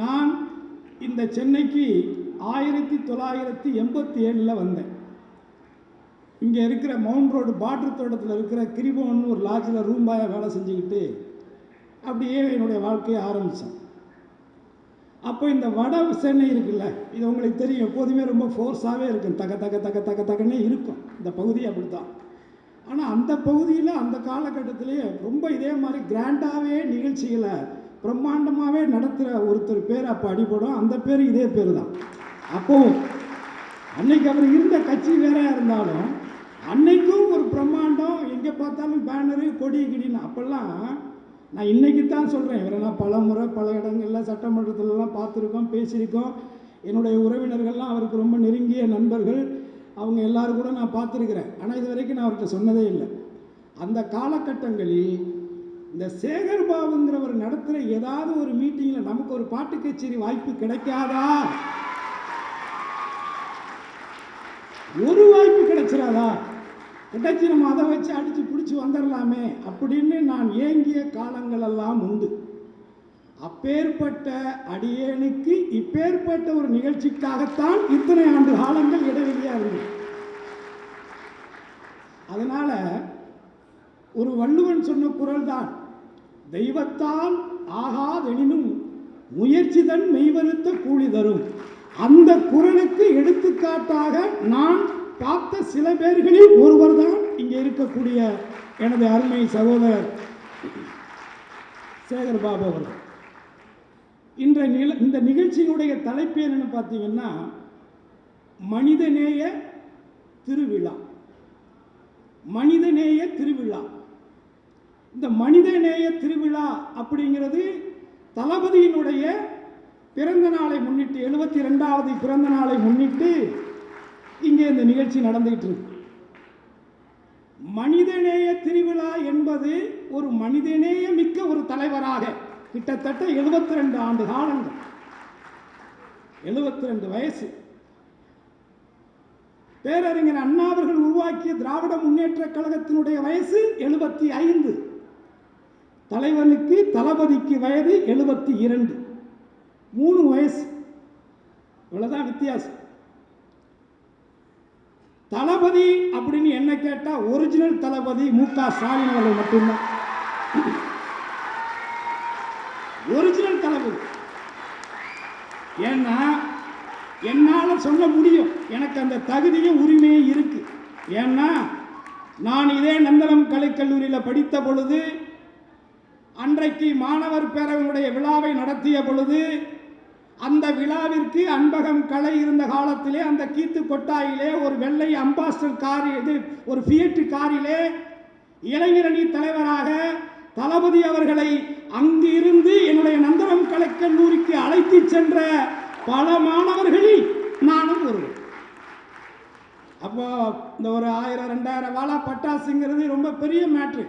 நான் இந்த சென்னைக்கு ஆயிரத்தி தொள்ளாயிரத்தி எண்பத்தி ஏழில் வந்தேன். இங்கே இருக்கிற மவுண்ட் ரோடு பாட்ரு தோட்டத்தில் இருக்கிற கிரிபோன்னு ஒரு லாட்ஜில் ரூம் வேலை செஞ்சுக்கிட்டு அப்படியே என்னுடைய வாழ்க்கையை ஆரம்பித்தேன் அப்போ இந்த வட சென்னை இருக்குல்ல இது உங்களுக்கு தெரியும் எப்போதுமே ரொம்ப ஃபோர்ஸாகவே இருக்கும். தக தக தக்க தக்க தகன்னே இருக்கும். இந்த பகுதி அப்படி தான் ஆனால் அந்த பகுதியில் அந்த காலகட்டத்திலேயே ரொம்ப இதே மாதிரி கிராண்டாகவே நிகழ்ச்சிகளை பிரம்மாண்டமாகவே நடத்துகிற ஒருத்தர் பேர் அப்போ அடிபடும். அந்த பேர் இதே பேர் தான் அப்போவும் அன்னைக்கு அவர் இருந்த கட்சி வேறையாக இருந்தாலும் அன்னைக்கும் ஒரு பிரம்மாண்டம் எங்கே பார்த்தாலும் பேனரு கொடி கிடின்னு அப்போல்லாம் நான் இன்னைக்கு தான் சொல்கிறேன் இவரை நான் பல முறை பல இடங்களில் சட்டமன்றத்திலலாம் பார்த்துருக்கோம் பேசியிருக்கோம். என்னுடைய உறவினர்கள்லாம் அவருக்கு ரொம்ப நெருங்கிய நண்பர்கள். அவங்க எல்லாரும் கூட நான் பார்த்துருக்குறேன். ஆனால் இது வரைக்கும் நான் அவர்கிட்ட சொன்னதே இல்லை. அந்த காலகட்டங்களில் இந்த சேகர் பாபுங்கிறவர் நடத்துகிற ஏதாவது ஒரு மீட்டிங்கில் நமக்கு ஒரு பாட்டு கச்சேரி வாய்ப்பு கிடைக்காதா? ஒரு வாய்ப்பு கிடைச்சிடாதா கிடைச்சி நம்ம அதை வச்சு அடித்து பிடிச்சி வந்துடலாமே அப்படின்னு நான் ஏங்கிய காலங்களெல்லாம் உண்டு. அப்பேற்பட்ட அடியேனுக்கு இப்பேற்பட்ட ஒரு நிகழ்ச்சிக்காகத்தான் இத்தனை ஆண்டு காலங்கள் இடைவெளியாக இருந்தது அதனால் ஒரு வள்ளுவன் சொன்ன குரல் தான் தெய்வத்தால் ஆகாதெனினும் முயற்சிதன் மெய்வருத்த கூலி தரும். அந்த குரலுக்கு எடுத்துக்காட்டாக நான் பார்த்த சில பேர்களில் ஒருவர் தான் இங்கே இருக்கக்கூடிய எனது அருமை சகோதரர் சேகர் பாபு அவர்கள். இன்ற நில இந்த நிகழ்ச்சியினுடைய தலைப்பு என்னன்னு பார்த்தீங்கன்னா மனிதநேய திருவிழா. மனிதநேய திருவிழா. இந்த மனிதநேய திருவிழா அப்படிங்கிறது தளபதியினுடைய பிறந்த நாளை முன்னிட்டு எழுபத்தி ரெண்டாவது பிறந்த நாளை முன்னிட்டு இங்கே இந்த நிகழ்ச்சி நடந்துகிட்டு இருக்கு. மனிதநேய திருவிழா என்பது ஒரு மனிதநேய மிக்க ஒரு தலைவராக கிட்டத்தட்ட எழுபத்தி ரெண்டு ஆண்டு காலங்கள். எழுபத்தி ரெண்டு வயசு. பேரறிஞர் அண்ணா அவர்கள் உருவாக்கிய திராவிட முன்னேற்ற கழகத்தினுடைய வயசு எழுபத்தி ஐந்து. தலைவனுக்கு தளபதிக்கு வயது எழுபத்தி இரண்டு. மூணு வயசு. இவ்வளோதான் வித்தியாசம். தளபதி அப்படின்னு என்ன கேட்டால் ஒரிஜினல் தளபதி மு க ஸ்டாலின் அவர்கள் மட்டும்தான். ஒரிஜினல் தளபதி. ஏன்னா என்னால் சொல்ல முடியும். எனக்கு அந்த தகுதியும் உரிமையும் இருக்கு. ஏன்னா நான் இதே நந்தனம் கலைக்கல்லூரியில் படித்த பொழுது அன்றைக்கு மாணவர் பேரவையினுடைய விழாவை நடத்திய பொழுது அந்த விழாவிற்கு அன்பகம் கலை இருந்த காலத்திலே அந்த கீத்து கொட்டாயிலே ஒரு வெள்ளை அம்பாஸ்டர் கார் இது ஒரு ஃபியட்டு காரிலே இளைஞரணி தலைவராக தளபதி அவர்களை அங்கு இருந்து என்னுடைய நந்தனம் கலைக்கல்லூரிக்கு அழைத்து சென்ற பல மாணவர்களில் நானும் ஒருவன் அப்போ இந்த ஒரு ஆயிரம் ரெண்டாயிரம் வாழா பட்டாசுங்கிறது ரொம்ப பெரிய மேட்ரு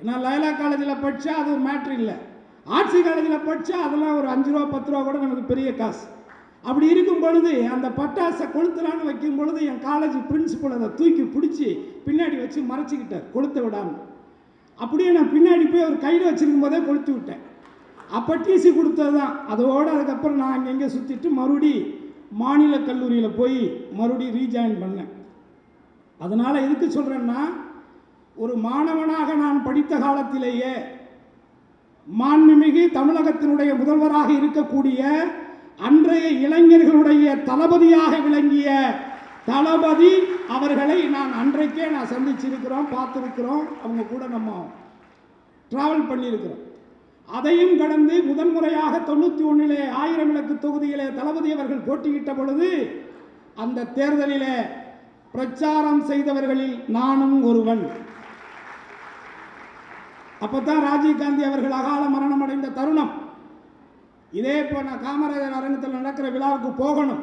ஏன்னா லயலா காலேஜில் படித்தா அது ஒரு மேட்ரு இல்லை. ஆர்ட்ஸ் காலேஜில் படித்தா அதெல்லாம் ஒரு அஞ்சு ரூபா பத்து ரூபா கூட நமக்கு பெரிய காசு. அப்படி இருக்கும் பொழுது அந்த பட்டாசை கொளுத்துறான்னு வைக்கும் பொழுது என் காலேஜ் பிரின்சிபல் அதை தூக்கி பிடிச்சி பின்னாடி வச்சு மறைச்சிக்கிட்டார் கொளுத்து விடாமல் அப்படியே நான் பின்னாடி போய் ஒரு கையில் வச்சுருக்கும் போதே கொளுத்து விட்டேன். அப்போ டிசி கொடுத்தது தான் அதோடு அதுக்கப்புறம் நான் அங்கங்கே சுற்றிட்டு மறுபடி மாநில கல்லூரியில் போய் மறுபடி ரீஜாயின் பண்ணேன். அதனால் எதுக்கு சொல்கிறேன்னா ஒரு மாணவனாக நான் படித்த காலத்திலேயே மாண்புமிகு தமிழகத்தினுடைய முதல்வராக இருக்கக்கூடிய அன்றைய இளைஞர்களுடைய தளபதியாக விளங்கிய தளபதி அவர்களை நான் அன்றைக்கே நான் சந்திச்சிருக்கிறோம் பார்த்துருக்கிறோம். அவங்க கூட நம்ம ட்ராவல் பண்ணியிருக்கிறோம். அதையும் கடந்து முதன்முறையாக தொண்ணூற்றி ஒன்றிலே ஆயிரம் விளக்கு தொகுதியிலே தளபதி அவர்கள் போட்டியிட்ட பொழுது அந்த தேர்தலிலே பிரச்சாரம் செய்தவர்களில் நானும் ஒருவன். அப்பதான் ராஜீவ்காந்தி அவர்கள் அகால மரணம் அடைந்த தருணம். இதே இப்போ நான் காமராஜர் அரங்கத்தில் நடக்கிற விழாவுக்கு போகணும்.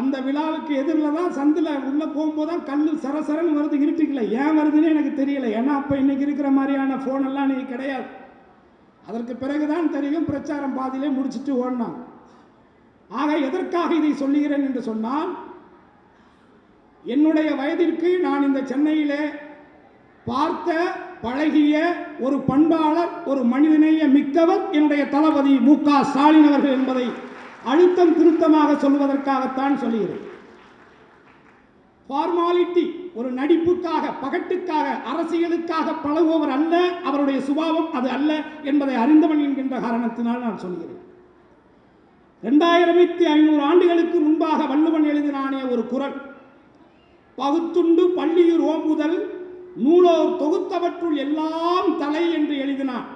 அந்த விழாவுக்கு எதிரில் தான் சந்தில் உள்ளே போகும்போது தான் கல் சரசரன்னு வருது இருட்டுக்கல. ஏன் வருதுன்னு எனக்கு தெரியல. ஏன்னா அப்போ இன்றைக்கி இருக்கிற மாதிரியான ஃபோன் எல்லாம் கிடையாது. அதற்கு பிறகுதான் தெரியும் பிரச்சாரம் பாதியிலே முடிச்சிட்டு ஓடினாங்க ஆக எதற்காக இதை சொல்லுகிறேன் என்று சொன்னால் என்னுடைய வயதிற்கு நான் இந்த சென்னையிலே பார்த்த பழகிய ஒரு பண்பாளர் ஒரு மனிதநேய மிக்கவர் என்னுடைய தளபதி மு. க. ஸ்டாலின் அவர்கள் என்பதை அழுத்தம் திருத்தமாக சொல்வதற்காகத்தான் சொல்கிறேன் ஃபார்மாலிட்டி ஒரு நடிப்புக்காக பகட்டுக்காக அரசியலுக்காக பழகுபவர் அல்ல அவருடைய சுபாவம் அது அல்ல என்பதை அறிந்தவன் என்கின்ற காரணத்தினால் நான் சொல்கிறேன் ரெண்டாயிரத்தி ஐநூறு ஆண்டுகளுக்கு முன்பாக வள்ளுவன் எழுதினானே ஒரு குரல் பகுத்துண்டு பள்ளியூர் ஓம்புதல் நூலோர் தொகுத்தவற்றுள் எல்லாம் தலை என்று எழுதினான்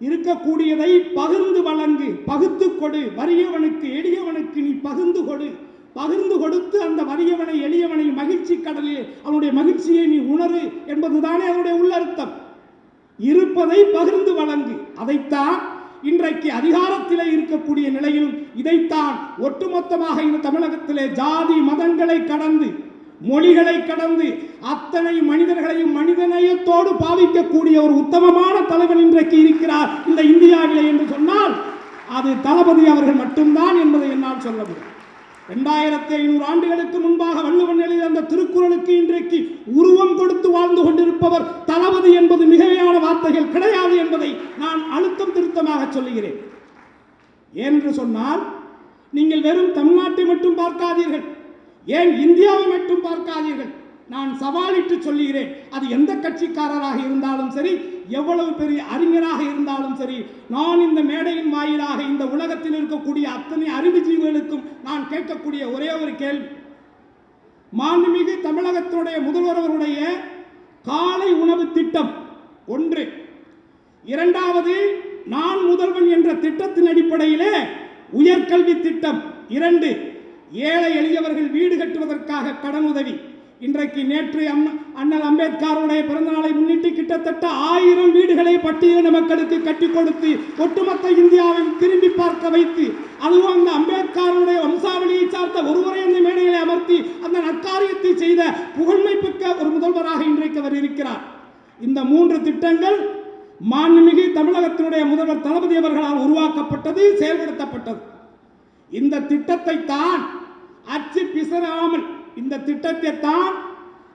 இருக்கக்கூடியதை பகிர்ந்து வழங்கு பகுத்து கொடு வறியவனுக்கு எளியவனுக்கு நீ பகிர்ந்து கொடு. பகிர்ந்து கொடுத்து அந்த வறியவனை எளியவனை மகிழ்ச்சி கடலில் அவனுடைய மகிழ்ச்சியை நீ உணரு என்பதுதானே அதனுடைய உள்ளர்த்தம். இருப்பதை பகிர்ந்து வழங்கு. அதைத்தான் இன்றைக்கு அதிகாரத்திலே இருக்கக்கூடிய நிலையிலும் இதைத்தான் ஒட்டுமொத்தமாக இந்த தமிழகத்திலே ஜாதி மதங்களை கடந்து மொழிகளை கடந்து அத்தனை மனிதர்களையும் மனிதநேயத்தோடு பாதிக்கக்கூடிய ஒரு உத்தமமான தலைவன் இன்றைக்கு இருக்கிறார் இந்த இந்தியாவிலே என்று சொன்னால் அது தளபதி அவர்கள் மட்டும்தான் என்பதை என்னால் சொல்ல முடியும். ரெண்டாயிரத்தி ஐநூறு ஆண்டுகளுக்கு முன்பாக வள்ளுவன் எழுதிய அந்த திருக்குறளுக்கு இன்றைக்கு உருவம் கொடுத்து வாழ்ந்து கொண்டிருப்பவர் தளபதி என்பது மிகையான வார்த்தைகள் கிடையாது என்பதை நான் அழுத்தம் திருத்தமாக சொல்லுகிறேன். ஏனென்று சொன்னால் நீங்கள் வெறும் தமிழ்நாட்டை மட்டும் பார்க்காதீர்கள். ஏன் இந்தியாவை மட்டும் பார்க்காதீர்கள்? நான் சவாலிட்டு சொல்லுகிறேன். அது எந்த கட்சிக்காரராக இருந்தாலும் சரி எவ்வளவு பெரிய அறிஞராக இருந்தாலும் சரி நான் இந்த மேடையின் வாயிலாக இந்த உலகத்தில் இருக்கக்கூடிய அத்தனை அறிவுஜீவிகளுக்கும் நான் கேட்கக்கூடிய ஒரே ஒரு கேள்வி. மாண்புமிகு தமிழகத்தினுடைய முதல்வர் அவருடைய காலை உணவு திட்டம் ஒன்று. இரண்டாவது நான் முதல்வன் என்ற திட்டத்தின் அடிப்படையிலே உயர்கல்வி திட்டம் இரண்டு. ஏழை எளியவர்கள் வீடு கட்டுவதற்காக கடன் உதவி. இன்றைக்கு நேற்று அண்ணல் அம்பேத்கருடைய பிறந்தநாளை முன்னிட்டு கிட்டத்தட்ட ஆயிரம் வீடுகளை பட்டியலின மக்களுக்கு கட்டி கொடுத்து ஒட்டுமொத்த இந்தியாவை திரும்பி பார்க்க வைத்து அதுவும் அந்த அம்பேத்கருடைய வம்சாவளியை சார்ந்த ஒருவரை அந்த மேடைகளை அமர்த்தி அந்த நற்காரியத்தை செய்த புகழ்மை பெற்ற ஒரு முதல்வராக இன்றைக்கு அவர் இருக்கிறார். இந்த மூன்று திட்டங்கள் மாண்புமிகு தமிழகத்தினுடைய முதல்வர் தளபதி அவர்களால் உருவாக்கப்பட்டது செயல்படுத்தப்பட்டது. இந்த திட்டத்தை தான் அச்சு பிசராமல் இந்த திட்டத்தை தான்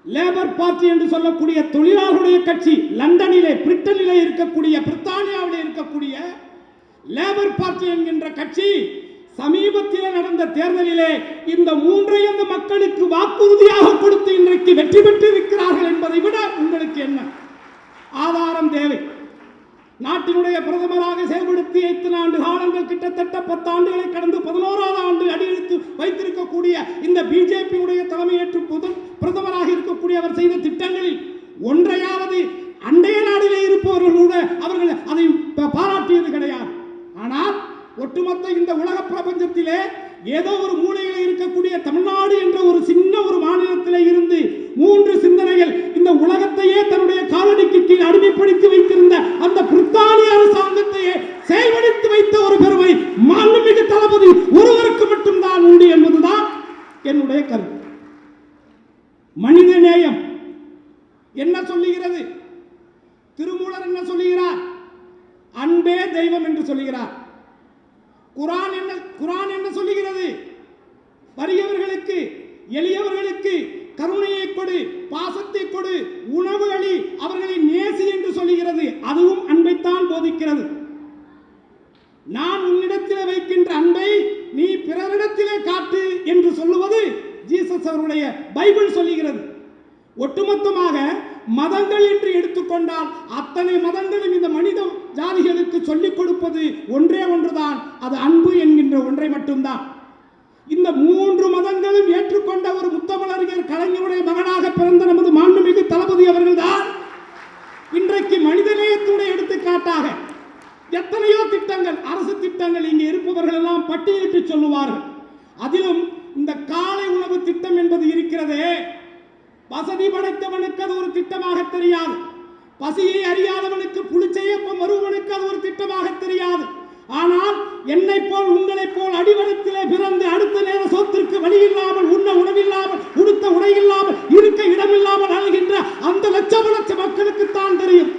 லேபர் பார்ட்டி என்று சொல்லக்கூடிய தொழிலாளர்களுடைய கட்சி லண்டனிலே பிரிட்டனிலே இருக்கக்கூடிய பிரித்தானியாவிலே இருக்கக்கூடிய லேபர் பார்ட்டி என்கின்ற கட்சி சமீபத்தில் நடந்த தேர்தலிலே இந்த மூன்றையும் அந்த மக்களுக்கு வாக்குறுதியாக கொடுத்து இன்றைக்கு வெற்றி பெற்று இருக்கிறார்கள் என்பதை விட உங்களுக்கு என்ன? ஆதாரம் தேவை. நாட்டினுடைய பிரதமராக செயல்படுத்தி எத்தனை ஆண்டு காலங்கள் கிட்டத்தட்ட பத்து ஆண்டுகளை கடந்து பதினோராவது ஆண்டு அடியெடுத்து வைத்திருக்கக்கூடிய இந்த பிஜேபியுடைய தலைமையேற்று புது பிரதமராக இருக்கக்கூடிய அவர் செய்த திட்டங்களில் ஒன்றையாவது அண்டைய நாடிலே இருப்பவர்கள் கூட அவர்கள் அதை பாராட்டியது கிடையாது. ஆனால் ஒட்டுமொத்த இந்த உலக பிரபஞ்சத்திலே ஏதோ ஒரு மூலையில் இருக்கக்கூடிய தமிழ்நாடு என்ற ஒரு சின்ன ஒரு மாநிலத்திலே இருந்து மூன்று சிந்தனைகள் இந்த உலகத்தையே தன்னுடைய காலடிக்கு கீழ் அடிமைப்படுத்தி வைத்திருந்த அந்த பிரித்தானிய அரசாங்கத்தையே செயல்படுத்தி வைத்த ஒரு பெருமை மாண்புமிகு தளபதி ஒருவருக்கு மட்டும்தான் உண்டு என்பதுதான் என்னுடைய கருத்து மனித நேயம் என்ன சொல்லுகிறது திருமூலர் என்ன சொல்லுகிறார் அன்பே தெய்வம் என்று சொல்லுகிறார் குரான் என்ன குரான் என்ன சொல்லுகிறது வறியவர்களுக்கு எளியவர்களுக்கு கருணையை கொடு பாசத்தை கொடு உணவு அளி அவர்களை நேசி என்று சொல்லுகிறது அதுவும் அன்பைத்தான் போதிக்கிறது நான் உன்னிடத்திலே வைக்கின்ற அன்பை நீ பிறரிடத்திலே காட்டு என்று சொல்லுவது ஜீசஸ் அவருடைய பைபிள் சொல்லுகிறது. ஒட்டுமொத்தமாக மதங்கள் என்று எடுத்துக்கொண்டால் அத்தனை மதங்களும் இந்த மனித ஜாதிகளுக்கு சொல்லிக் கொடுப்பது ஒன்றே ஒன்றுதான். அது அன்பு என்கின்ற ஒன்றை மட்டும்தான். இந்த மூன்று மதங்கள் ஏற்றுக்கொண்ட ஒரு முத்தமிழறிஞர் கலைஞருடைய மகனாக பிறந்த நமது மாண்புமிகு தளபதி அவர்கள்தான் இன்றைக்கு மனிதநேயத்துடைய எடுத்துக்காட்டாக எத்தனையோ திட்டங்கள் அரசு திட்டங்கள் இங்கே இருப்பவர்கள் எல்லாம் பட்டியலிட்டு சொல்லுவார்கள் அதிலும் இந்த காலை உணவு திட்டம் என்பது இருக்கிறதே வசதி படைத்தவனுக்கு அது ஒரு திட்டமாக தெரியாது பசியை அறியாதவனுக்கு புளிச்சையப்பம் வருவனுக்கு அது ஒரு திட்டமாக தெரியாது ஆனால் என்னை போல் அடிவளத்திலே பிறந்து அடுத்த நேர சோத்திற்கு வழி இல்லாமல் உண்ண உணவில்லாமல் உடுத்த உடை இல்லாமல் இருக்க இடமில்லாமல் அழுகின்ற அந்த லட்சம் லட்ச மக்களுக்கு தான் தெரியும்.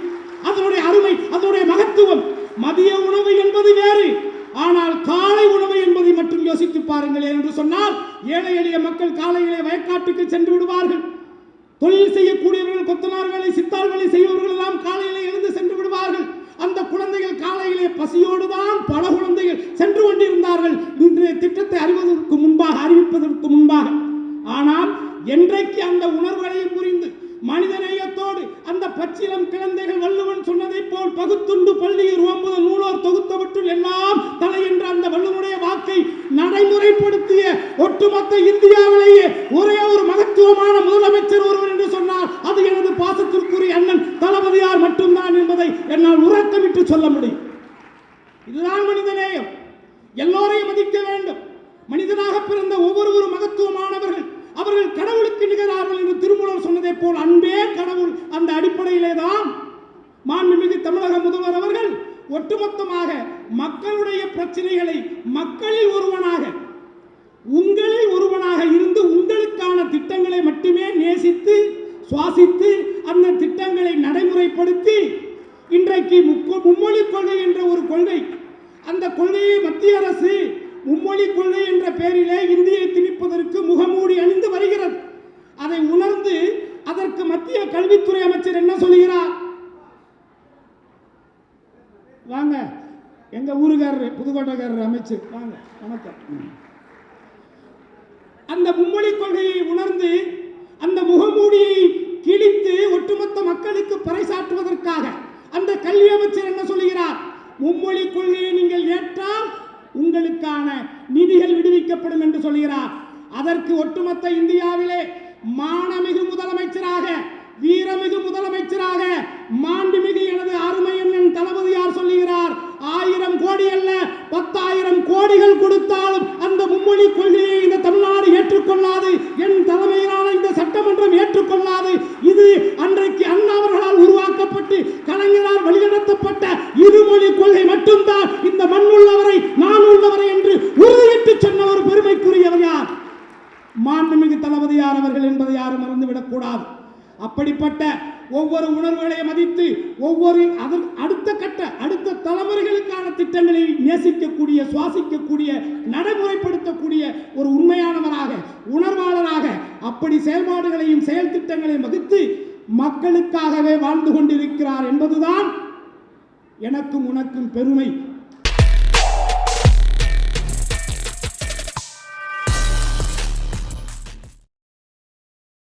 அதனுடைய அருமை அதனுடைய மகத்துவம். மதிய உணவு என்பது வேறு. ஆனால் காலை உணவு என்பதை மட்டும் யோசித்து பாருங்களேன் என்று சொன்னால் ஏழை எளிய மக்கள் காலையிலே வயக்காட்டுக்கு சென்று விடுவார்கள். தொழில் செய்யக்கூடியவர்கள் கொத்தனார் வேலை சித்தாள் வேலை செய்பவர்கள் எல்லாம் காலையிலே எழுந்து சென்று விடுவார்கள். அந்த குழந்தைகள் காலையிலே பசியோடு தான் பல குழந்தைகள் சென்று கொண்டிருந்தார்கள். இன்றைய திட்டத்தை அறிவதற்கு முன்பாக அறிவிப்பதற்கு முன்பாக. ஆனால் என்றைக்கு அந்த உணர்வுகளையும் புரிந்து மனிதநேயத்தோடு அந்த பச்சிலம் குழந்தைகள் வள்ளுவன் சொன்னதைப் போல் பகுத்துண்டு பள்ளியில் ஓம்புதல் நூலோர் தொகுத்தவற்றுள் எல்லாம் தலை என்ற அந்த வள்ளுவனுடைய வாக்கை நடைமுறைப்படுத்திய ஒட்டுமொத்த இந்தியாவிலேயே ஒரே ஒரு மகத்துவமான முதலமைச்சர் ஒருவர் என்று சொன்னால் அது எனது பாசத்திற்குரிய அண்ணன் தளபதியார் மட்டும்தான் என்பதை என்னால் உறக்கமிட்டு சொல்ல முடியும் இதுதான் மனிதநேயம் எல்லோரையும் மதிக்க வேண்டும் மனிதனாக பிறந்த ஒவ்வொருவரும் மகத்துவமானவர்கள் அவர்கள் கடவுளுக்கு நிகரார்கள் என்று திருமூலர் சொன்னதைப் போல் அன்பே கடவுள் அந்த அடிப்படையிலே தான் மாண்புமிகு தமிழக முதல்வர் அவர்கள் ஒட்டுமொத்தமாக மக்களுடைய பிரச்சனைகளை மக்களில் ஒருவனாக உங்களில் ஒருவனாக இருந்து உங்களுக்கான திட்டங்களை மட்டுமே நேசித்து சுவாசித்து அந்த திட்டங்களை நடைமுறைப்படுத்தி இன்றைக்கு மும்மொழி கொள்கை என்ற ஒரு கொள்கை அந்த கொள்கையை மத்திய அரசு மும்மொழி கொள்கை என்ற பெயரிலே இந்தியை திணிப்பதற்கு முகமூடி அணிந்து வருகிறது. அதை உணர்ந்து அதற்கு மத்திய கல்வித்துறை அமைச்சர் என்ன சொல்கிறார் வாங்க இந்த ஊருக்காரர் புதுக்கோட்டைக்காரர் அமைச்சர். வாங்க வணக்கம். அந்த மும்மொழி கொள்கையை உணர்ந்து அந்த முகமூடியை கிழித்து ஒட்டுமொத்த மக்களுக்கு பறைசாற்றுவதற்காக அந்த கல்வி அமைச்சர் என்ன சொல்கிறார் மும்மொழி கொள்கையை நீங்கள் ஏற்றால் உங்களுக்கான நிதிகள் விடுவிக்கப்படும் என்று சொல்கிறார் அதற்கு ஒட்டுமொத்த இந்தியாவிலே மானமிகு முதலமைச்சராக வீரமிகு முதலமைச்சராக மாண்புமிகு எனது அருமை அண்ணன் தளபதியார் சொல்லுகிறார் ஆயிரம் கோடி அல்ல பத்தாயிரம் கோடிகள் கொடுத்தாலும் அந்த மும்மொழி கொள்கையை இந்த தமிழ்நாடு ஏற்றுக்கொள்ளாது என் தலைமையிலான இந்த சட்டமன்றம் இது அன்றைக்கு அண்ணா அவர்களால் உருவாக்கப்பட்டு கலைஞரால் வழிநடத்தப்பட்ட இருமொழி கொள்கை மட்டும்தான். இந்த மண் உள்ளவரை நான் உள்ளவரை என்று உறுதியிட்டு சொன்ன ஒரு பெருமைக்குரியவர் யார்? மாண்புமிகு தளபதியார் அவர்கள் என்பதை யாரும் மறந்துவிடக் கூடாது. அப்படிப்பட்ட ஒவ்வொரு உணர்வுகளை மதித்து ஒவ்வொரு அதன் அடுத்த கட்ட அடுத்த தலைமுறை திட்டங்களை நேசிக்கக்கூடிய சுவாசிக்கக்கூடிய நடைமுறைப்படுத்தக்கூடிய ஒரு உண்மையானவராக உணர்வாளராக அப்படி செயல்பாடுகளையும் செயல் திட்டங்களையும் வகுத்து மக்களுக்காகவே வாழ்ந்து கொண்டிருக்கிறார் என்பதுதான் எனக்கும் உனக்கும் பெருமை.